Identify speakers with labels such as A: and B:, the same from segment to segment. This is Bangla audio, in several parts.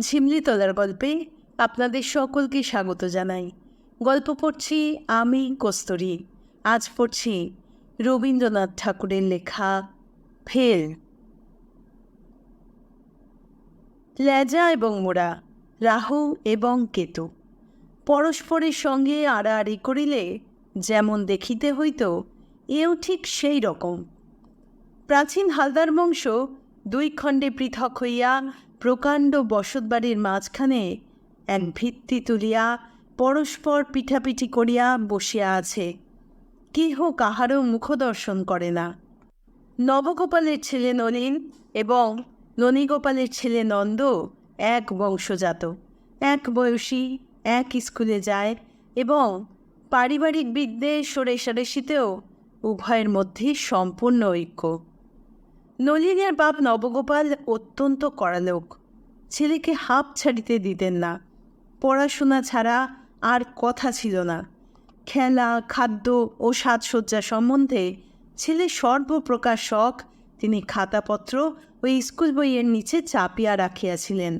A: ঝিমলিতলার গল্পে আপনাদের সকলকে স্বাগত জানাই। গল্প পড়ছি আমি, কস্তরী। আজ পড়ছি রবীন্দ্রনাথ ঠাকুরের লেখা ফেল লেজা এবং মোড়া, রাহু এবং কেতু। পরস্পরের সঙ্গে আড়াআড়ি করিলে যেমন দেখিতে হইত, এও ঠিক সেই রকম। প্রাচীন হালদার বংশ দুই খণ্ডে পৃথক হইয়া প্রকাণ্ড বসতবাড়ির মাঝখানে এক ভিত্তি তুলিয়া পরস্পর পিঠাপিঠি করিয়া বসিয়া আছে। কেহ কাহারও মুখদর্শন করে না। নবগোপালের ছেলে নলিন এবং ননীগোপালের ছেলে নন্দ এক বংশজাত। এক বয়সী, এক স্কুলে যায় এবং পারিবারিক বিদ্বেষ ও রেশারেশিতেও উভয়ের মধ্যে সম্পূর্ণ ঐক্য। নলিনের বাপ নবগোপাল অত্যন্ত কড়ালোক। ছেলেকে হাঁপ ছাড়িতে দিতেন না। পড়াশোনা ছাড়া আর কথা ছিল না। খেলা, খাদ্য ও সাজসজ্জা সম্বন্ধে ছেলে সর্বপ্রকার শখ তিনি খাতাপত্র ও স্কুল বইয়ের নিচে চাপিয়া রাখিয়াছিলেন।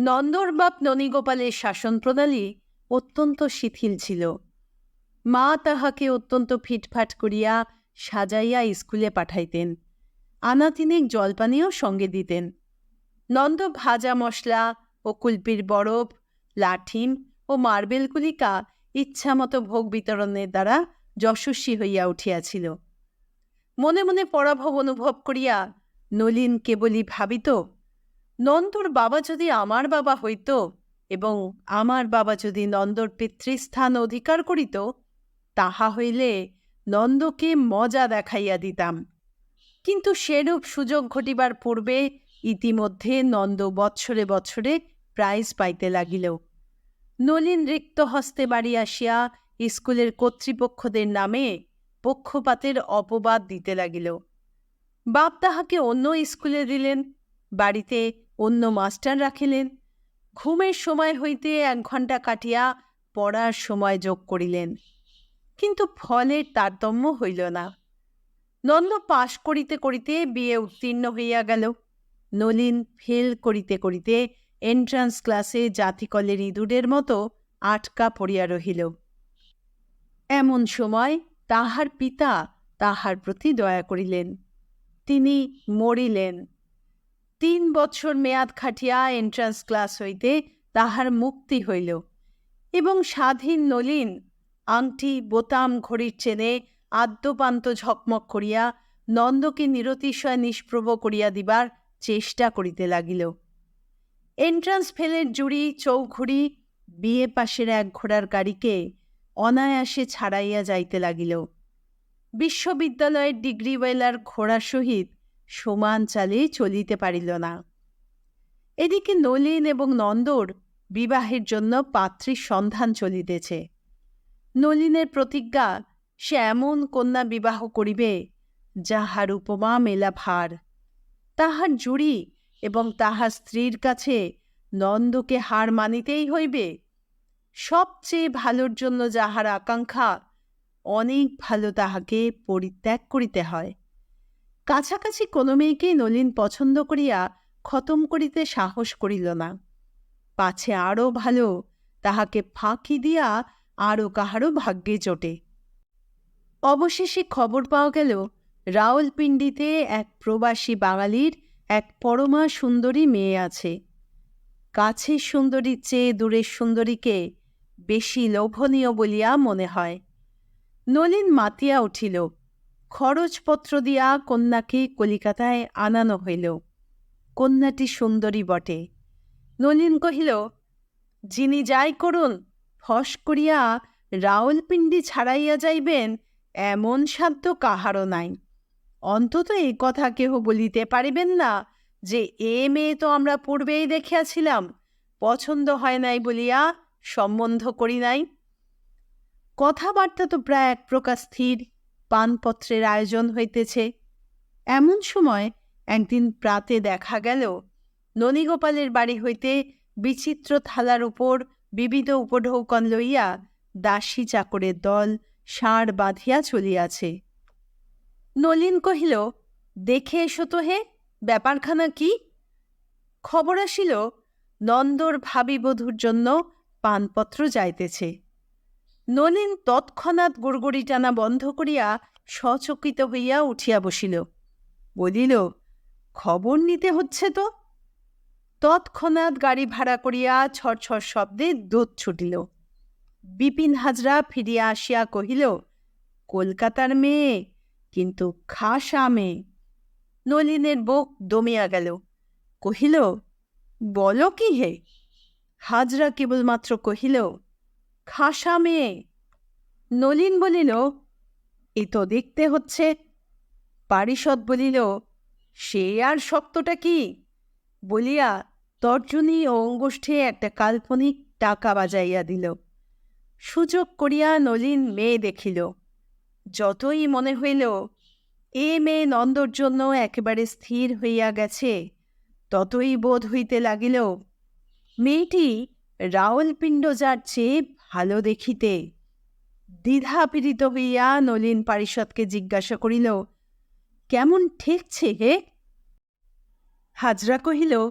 A: নন্দর বাপ ননীগোপালের শাসন প্রণালী অত্যন্ত শিথিল ছিল। মা তাহাকে অত্যন্ত ফিটফাট করিয়া সাজাইয়া স্কুলে পাঠাইতেন। আনা তিনেক জলপানীয় সঙ্গে দিতেন। নন্দ ভাজা মশলা ও কুলপির বরফ, লাঠিম ও মার্বেল কুলিকা ইচ্ছামতো ভোগ বিতরণের দ্বারা যশস্বী হইয়া উঠিয়াছিল। মনে মনে পরাভব অনুভব করিয়া নলিন কেবলই ভাবিত, নন্দর বাবা যদি আমার বাবা হইত এবং আমার বাবা যদি নন্দর পিতৃস্থান অধিকার করিত, তাহা হইলে নন্দকে মজা দেখাইয়া দিতাম। কিন্তু সেরূপ সুযোগ ঘটিবার পূর্বে ইতিমধ্যে নন্দ বৎসরে বৎসরে প্রাইজ পাইতে লাগিল। নলিন রিক্ত হস্তে বাড়ি আসিয়া স্কুলের কর্তৃপক্ষদের নামে পক্ষপাতের অপবাদ দিতে লাগিল। বাপ তাহাকে অন্য স্কুলে দিলেন, বাড়িতে অন্য মাস্টার রাখিলেন, ঘুমের সময় হইতে এক ঘণ্টা কাটিয়া পড়ার সময় যোগ করিলেন। কিন্তু ফলের তারতম্য হইল না। নন্দ পাশ করিতে করিতে বিয়ে উত্তীর্ণ হইয়া গেল। নলিন ফেল করিতে করিতে এন্ট্রান্স ক্লাসে জাতিকলের ইঁদুরের মতো আটকা পড়িয়া রহিল। এমন সময় তাহার পিতা তাহার প্রতি দয়া করিলেন। তিনি মরিলেন। তিন বছর মেয়াদ খাটিয়া এন্ট্রান্স ক্লাস হইতে তাহার মুক্তি হইল এবং স্বাধীন নলিন আংটি, বোতাম ঘড়ির চেনে আদ্যপান্ত ঝকমক করিয়া নন্দকে নিরতিশয় নিষ্প্রভ করিয়া দিবার চেষ্টা করিতে লাগিল। এন্ট্রান্স ফেলের জুড়ি, চৌঘুড়ি, বিয়ে পাশের এক ঘোড়ার গাড়িকে অনায়াসে ছাড়াইয়া যাইতে লাগিল। বিশ্ববিদ্যালয়ের ডিগ্রিওয়েলার ঘোড়া সহিত সমান চালে চলিতে পারিল না। এদিকে নলিন এবং নন্দর বিবাহের জন্য পাত্রীর সন্ধান চলিতেছে। নলিনের প্রতিজ্ঞা, সে এমন কন্যা বিবাহ করিবে, যাহার উপমা মেলা ভার। তাহার জুড়ি এবং তাহার স্ত্রীর কাছে নন্দকে হার মানিতেই হইবে। সবচেয়ে ভালোর জন্য যাহার আকাঙ্ক্ষা, অনেক ভালো তাহাকে পরিত্যাগ করিতে হয়। কাছাকাছি কোনো মেয়েকেই নলিন পছন্দ করিয়া খতম করিতে সাহস করিল না। পাছে আরও ভালো, তাহাকে ফাঁকি দিয়া আরও কাহারও ভাগ্যে জোটে। অবশেষে খবর পাওয়া গেল রাওলপিন্ডিতে এক প্রবাসী বাঙালির এক পরমা সুন্দরী মেয়ে আছে। কাছের সুন্দরীর চেয়ে দূরের সুন্দরীকে বেশি লোভনীয় বলিয়া মনে হয়। নলিন মাতিয়া উঠিল, খরচপত্র দিয়া কন্যাকে কলিকাতায় আনানো হইল। কন্যাটি সুন্দরী বটে। নলিন কহিল, যিনি যাই করুন ফস করিয়া রাওলপিন্ডি ছাড়াইয়া যাইবেন, এমন সাধ্য কাহারও নাই। অন্তত এই কথা কেহ বলিতে পারিবেন না যে, এ মেয়ে তো আমরা পূর্বেই দেখিয়াছিলাম, পছন্দ হয় নাই বলিয়া সম্বন্ধ করি নাই। কথাবার্তা তো প্রায় এক প্রকার স্থির, পানপত্রের আয়োজন হইতেছে। এমন সময় একদিন প্রাতে দেখা গেল, ননীগোপালের বাড়ি হইতে বিচিত্র থালার উপর বিবিধ উপঢৌকন লইয়া দাসী চাকরের দল ষাঁড় বাঁধিয়া চলিয়াছে। নলিন কহিল, দেখে এসো তো হে, ব্যাপারখানা কি? খবর আসিল, নন্দর ভাবি বধূর জন্য পানপত্র যাইতেছে। নলিন তৎক্ষণাৎ গুড়গুড়ি টানা বন্ধ করিয়া সচকিত হইয়া উঠিয়া বসিল। বলিল, খবর নিতে হচ্ছে তো? তৎক্ষণাৎ গাড়ি ভাড়া করিয়া ছড়ছড় শব্দে দুধ ছুটিল। বিপিন হাজরা ফিরিয়া আসিয়া কহিল, কলকাতার মেয়ে, কিন্তু খাসা মেয়ে নলিনের বুক দমিয়া গেল। কহিল, বলো কি হে হাজরা কেবলমাত্র কহিল, খাসা মেয়ে নলিন বলিল, এ তো দেখতে হচ্ছে। পারিষদ বলিল, সে আর শক্তটা কি? বলিয়া তর্জনী ও অঙ্গুষ্ঠে একটা কাল্পনিক টাকা বাজাইয়া দিল। সুযোগ করিয়া নলিন মেয়ে দেখিল। যতই মনে হইল, এ মেয়ে নন্দর জন্য একেবারে স্থির হইয়া গেছে, ততই বোধ হইতে লাগিল, মেয়েটি রাওলপিণ্ড যার চেয়ে ভালো দেখিতে। দ্বিধাপীড়িত হইয়া নলিন পারিষদকে জিজ্ঞাসা করিল, কেমন ঠেকছে হে? হাজরা কহিল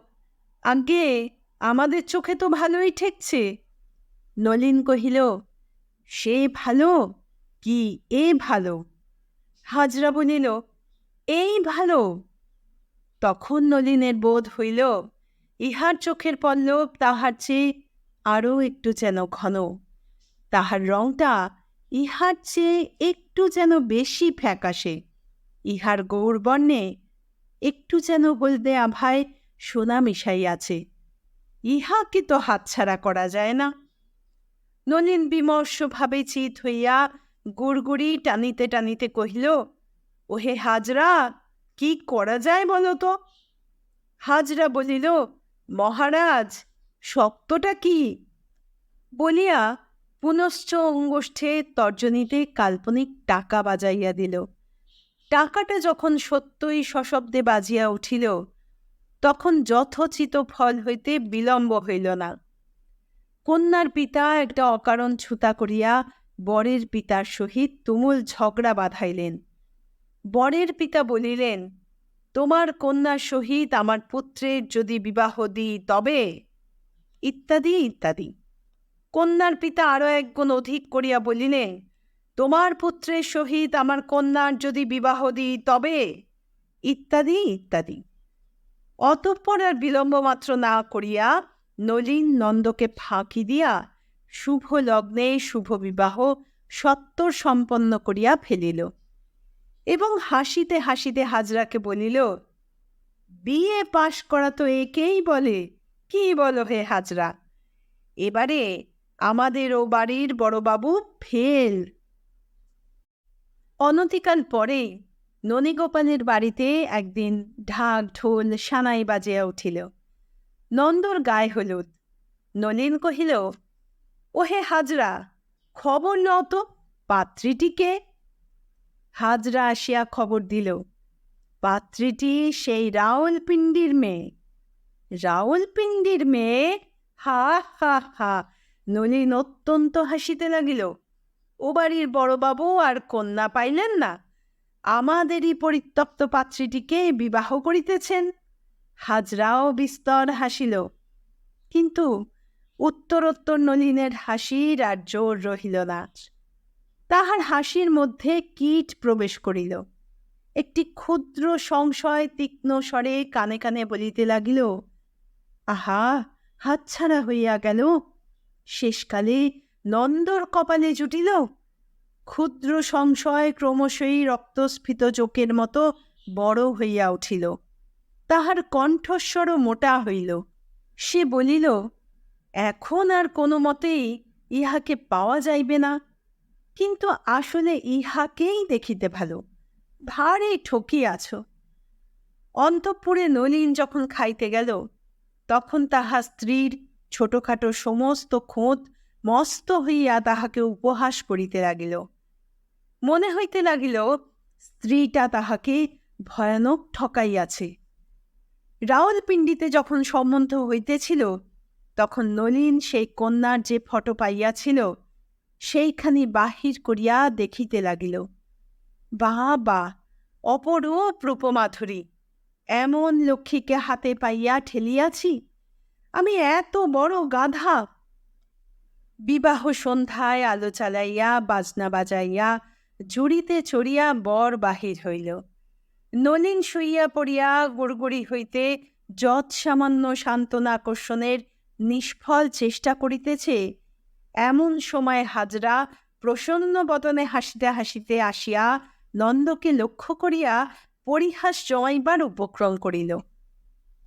A: আজ্ঞে, আমাদের চোখে তো ভালোই ঠেকছে। নলিন কহিল, সে ভালো? কি এ ভালো? হাজরা বলিল, এই ভালো। তখন নলিনের বোধ হইল, ইহার চোখের পল্লব তাহার চেয়ে আরও একটু যেন ঘন। তাহার রংটা ইহার চেয়ে একটু যেন বেশি ফ্যাকাশে। ইহার গৌরবর্ণে একটু যেন হলদে আভায় সোনা মিশাইয়াছে। ইহাকে তো হাতছাড়া করা যায় না? নলিন বিমর্ষভাবে চিত হইয়া গুড়গুড়ি টানিতে টানিতে কহিল, ওহে হাজরা, কি করা যায় বলো তো? হাজরা বলিল, মহারাজ, শক্তটা কি? বলিয়া পুনশ্চ অঙ্গুষ্ঠে তর্জনীতে কাল্পনিক টাকা বাজাইয়া দিল। টাকাটা যখন সত্যই সশব্দে বাজিয়া উঠিল তখন যথোচিত ফল হইতে বিলম্ব হইল না। কন্যার পিতা একটা অকারণ ছুতা করিয়া বরের পিতার সহিত তুমুল ঝগড়া বাঁধাইলেন। বরের পিতা বলিলেন, তোমার কন্যার সহিত আমার পুত্রের যদি বিবাহ দিই তবে? ইত্যাদি ইত্যাদি। কন্যার পিতা আরও একগুণ অধিক করিয়া বলিলেন, তোমার পুত্রের সহিত আমার কন্যার যদি বিবাহ দিই তবে? ইত্যাদি ইত্যাদি। অতঃপর আর বিলম্ব মাত্র না করিয়া নলিন নন্দকে ফাঁকি দিয়া শুভ লগ্নে শুভ বিবাহ সত্তর সম্পন্ন করিয়া ফেলিল এবং হাসিতে হাসিতে হাজরাকে বলিল, বিয়ে পাশ করা তো একেই বলে, কি বলো হে হাজরা? এবারে আমাদের ও বাড়ির বড়বাবু ফেল। অনতিকাল পরেই ননীগোপালের বাড়িতে একদিন ঢাক ঢোল সানাই বাজিয়া উঠিল। নন্দর গায়ে হলুদ। নলিন কহিল, ওহে হাজরা, খবর নও তো পাত্রীটিকে হাজরা আসিয়া খবর দিল, পাত্রীটি সেই রাওলপিণ্ডির মেয়ে। রাওলপিণ্ডির মেয়ে? হা হা হা। নলিন অত্যন্ত হাসিতে লাগিল, ও বাড়ির বড়বাবু আর কন্যা পাইলেন না? আমাদেরই পরিত্যক্ত পাত্রীটিকে বিবাহ করিতেছেন। হাজরাও বিস্তর হাসিল। কিন্তু উত্তরোত্তর নলিনের হাসির আর জোর রহিল না। তাহার হাসির মধ্যে কীট প্রবেশ করিল। একটি ক্ষুদ্র সংশয় তীক্ষ্ণ স্বরে কানে কানে বলিতে লাগিল, আহা, হাতছাড়া হইয়া গেল। শেষকালে নন্দর কপালে জুটিল। ক্ষুদ্র সংশয় ক্রমশই রক্তস্ফীত চোখের মতো বড় হইয়া উঠিল। তাহার কণ্ঠস্বরও মোটা হইল। সে বলিল, এখন আর কোনো মতেই ইহাকে পাওয়া যাইবে না। কিন্তু আসলে ইহাকেই দেখিতে ভালো। ভারী ঠকিয়াছ অন্তঃপুরে নলিন যখন খাইতে গেল, তখন তাহা স্ত্রীর ছোটখাটো সমস্ত খোঁত মস্ত হইয়া তাহাকে উপহাস করিতে লাগিল। মনে হইতে লাগিল, স্ত্রীটা তাহাকে ভয়ানক ঠকাইয়াছে। রাওলপিণ্ডিতে যখন সম্বন্ধ হইতেছিল, তখন নলিন সেই কন্যার যে ফটো পাইয়াছিল, সেইখানি বাহির করিয়া দেখিতে লাগিল। বা বা অপরূপ রূপমাধুরী, এমন লক্ষ্মীকে হাতে পাইয়া ঠেলিয়াছি, আমি এত বড় গাধা। বিবাহ সন্ধ্যায় আলো চালাইয়া, বাজনা বাজাইয়া জুড়িতে চড়িয়া বর বাহির হইল। নলিন শুইয়া পড়িয়া গুড়গুড়ি হইতে যৎ সামান্য আকর্ষণের নিষ্ফল চেষ্টা করিতেছে, এমন সময় হাজরা প্রসন্ন বদনে হাসিতে হাসিতে আসিয়া নন্দকে লক্ষ্য করিয়া পরিহাস জমাইবার উপক্রম করিল।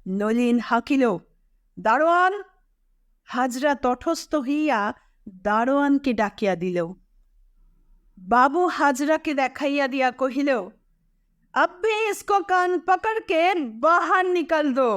A: নলিন হাঁকিল, দারোয়ান! হাজরা তটস্থ হইয়া দারোয়ানকে ডাকিয়া দিল। বাবু হাজরাকে দেখাইয়া দিয়া কহিল अब्बे इसको कान पकड़ के बाहर निकल दो